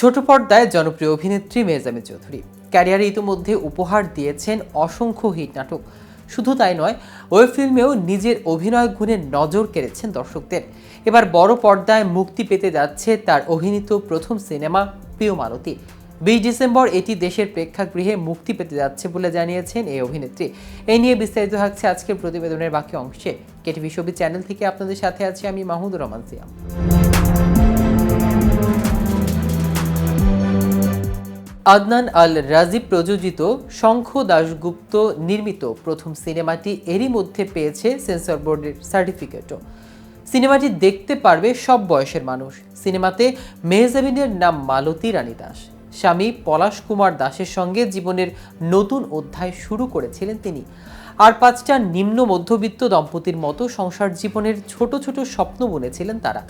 ছোট পর্দায় জনপ্রিয় অভিনেত্রী মেজামি চৌধুরী। ক্যারিয়ারে ইতিমধ্যে উপহার দিয়েছেন অসংখ্য হিট নাটক। শুধু তাই নয়, ওয়েব ফিল্মেও নিজের অভিনয় গুণে নজর কেড়েছেন দর্শকদের। এবার বড় পর্দায় মুক্তি পেতে যাচ্ছে তার অভিনীত প্রথম সিনেমা প্রিয় মালতী বিশ ডিসেম্বর এটি দেশের প্রেক্ষাগৃহে মুক্তি পেতে যাচ্ছে বলে জানিয়েছেন এই অভিনেত্রী। এই নিয়ে বিস্তারিত থাকছে আজকের প্রতিবেদনের বাকি অংশে। কেটিভি ছবি চ্যানেল থেকে আপনাদের সাথে আছি আমি মাহমুদুর রহমান সিয়াম। আদনান আল রাজীব প্রযোজিত শঙ্খ দাশগুপ্ত নির্মিত প্রথম সিনেমাটি এরই মধ্যে পেয়েছে সেন্সর বোর্ডের সার্টিফিকেটও। সিনেমাটি দেখতে পারবে সব বয়সের মানুষ। সিনেমাতে মেহজাবিনের নাম মালতী রানী দাস। স্বামী পলাশ কুমার দাসের সঙ্গে জীবনের নতুন অধ্যায় শুরু করেছিলেন তিনি। আর পাঁচটা নিম্ন মধ্যবিত্ত দম্পতির মতো সংসার জীবনের ছোট ছোট স্বপ্ন বুনেছিলেন তারা।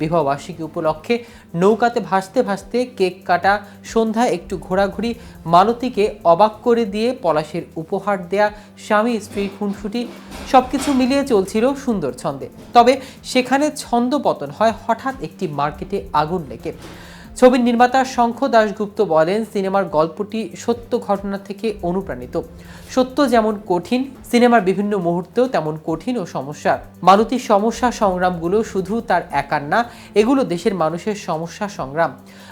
বিবাহবার্ষিকী উপলক্ষে নৌকাতে ভাসতে ভাসতে কেক কাটা সন্ধ্যা একটু ঘোরাঘুরি, মালতীকে অবাক করে দিয়ে পলাশের উপহার দেয়া, স্বামী স্ত্রীর খুনসুটি সবকিছু মিলিয়ে চলছিল সুন্দর ছন্দে। তবে সেখানে ছন্দ পতন হয় হঠাৎ একটি মার্কেটে আগুন লেগে। ছবির নির্মাতা শঙ্খ দাশগুপ্ত বলেন, সিনেমার গল্পটি সত্য ঘটনা থেকে অনুপ্রাণিত। সত্য যেমন কঠিন, সিনেমার বিভিন্ন মুহূর্তেও তেমন কঠিন ও সমস্যা। মালতীর সমস্যা সংগ্রামগুলো শুধু তার একার না, এগুলো দেশের মানুষের সমস্যা সংগ্রাম।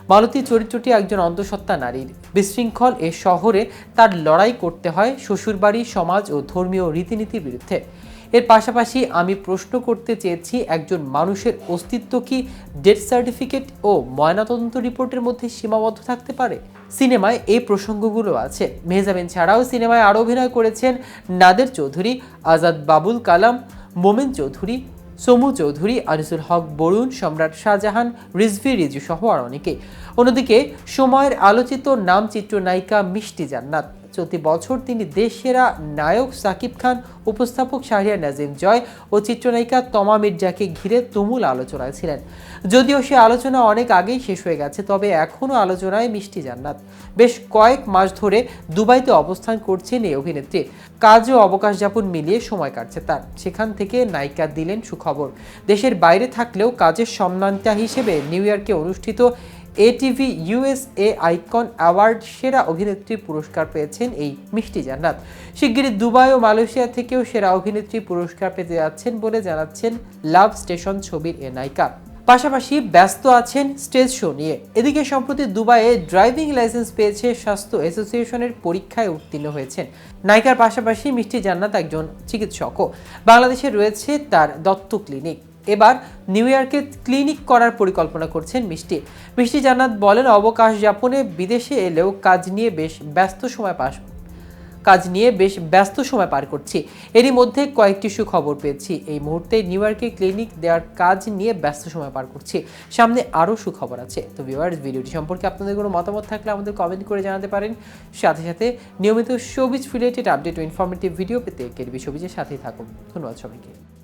মালতী চরিত্রটি একজন অন্তঃসত্ত্বা নারীর। বিশৃঙ্খল এ শহরে তার লড়াই করতে হয় শ্বশুরবাড়ি, সমাজ ও ধর্মীয় রীতিনীতির বিরুদ্ধে। এর পাশাপাশি আমি প্রশ্ন করতে চেয়েছি, একজন মানুষের অস্তিত্ব কি ডেথ সার্টিফিকেট ও ময়নাতদন্ত রিপোর্টের মধ্যে সীমাবদ্ধ থাকতে পারে? সিনেমায় এই প্রসঙ্গগুলো আছে। মেহজাবিন ছাড়াও সিনেমায় আরও অভিনয় করেছেন নাদের চৌধুরী, আজাদ বাবুল কালাম, মোমেন চৌধুরী, সমু চৌধুরী, আনিসুল হক বরুণ, সম্রাট শাহজাহান, রিজভি রিজু সহ আর অনেকে। অন্যদিকে সময়ের আলোচিত নাম চিত্রনায়িকা মিষ্টি জান্নাত। চলতি বছর তিনি দেশসেরা নায়ক সাকিব খান, উপস্থাপক শাহরিয়ার নাজিম জয় ও চিত্রনায়িকা তমা মির্জাকে ঘিরে তুমুল আলোচনায় ছিলেন। যদিও সে আলোচনা অনেক আগেই শেষ হয়ে গেছে, তবে এখনও আলোচনায় মিষ্টি জান্নাত। বেশ কয়েক মাস ধরে দুবাইতে অবস্থান করছেন এই অভিনেত্রী। কাজ ও অবকাশ যাপন মিলিয়ে সময় কাটছে তার। সেখান থেকে নায়িকা দিলেন সুখবর। দেশের বাইরে থাকলেও কাজের সম্মানতা হিসেবে নিউ ইয়র্কে অনুষ্ঠিত এটিভি ইউএসএ আইকন অ্যাওয়ার্ড সেরা অভিনেত্রী পুরস্কার পেয়েছেন এই মিষ্টি জান্নাত। শিগগিরই দুবাই ও মালয়েশিয়া থেকেও সেরা অভিনেত্রী পুরস্কার পেতে যাচ্ছেন বলে জানাচ্ছেন লাভ স্টেশন ছবির এ নায়িকা। পাশাপাশি ব্যস্ত আছেন স্টেজ শো নিয়ে। এদিকে সম্প্রতি দুবাইয়ে ড্রাইভিং লাইসেন্স পেয়েছে স্বাস্থ্য অ্যাসোসিয়েশনের পরীক্ষায় উত্তীর্ণ হয়েছেন। নায়িকার পাশাপাশি মিষ্টি জান্নাত একজন চিকিৎসকও। বাংলাদেশে রয়েছে তার দত্ত ক্লিনিক। এবার নিউ ইয়র্কে ক্লিনিক করার পরিকল্পনা করছেন মিষ্টি। মিষ্টি জান্নাত বলেন, অবকাশ যাপনে বিদেশে এলেও কাজ নিয়ে বেশ ব্যস্ত সময় পাস কাজ নিয়ে বেশ ব্যস্ত সময় পার করছি। এরই মধ্যে কয়েকটি সুখবর পেয়েছি। এই মুহূর্তে নিউ ইয়র্কে ক্লিনিক দেওয়ার কাজ নিয়ে ব্যস্ত সময় পার করছি। সামনে আরও সুখবর আছে। তো ভিউয়ার্স ভিডিওটি সম্পর্কে আপনাদের কোনো মতামত থাকলে আমাদের কমেন্ট করে জানাতে পারেন। সাথে সাথে নিয়মিত সবিজ রিলেটেড আপডেট ও ইনফরমেটিভ ভিডিও পেতে কেরবি সবিজের সাথেই থাকুন। ধন্যবাদ সবাইকে।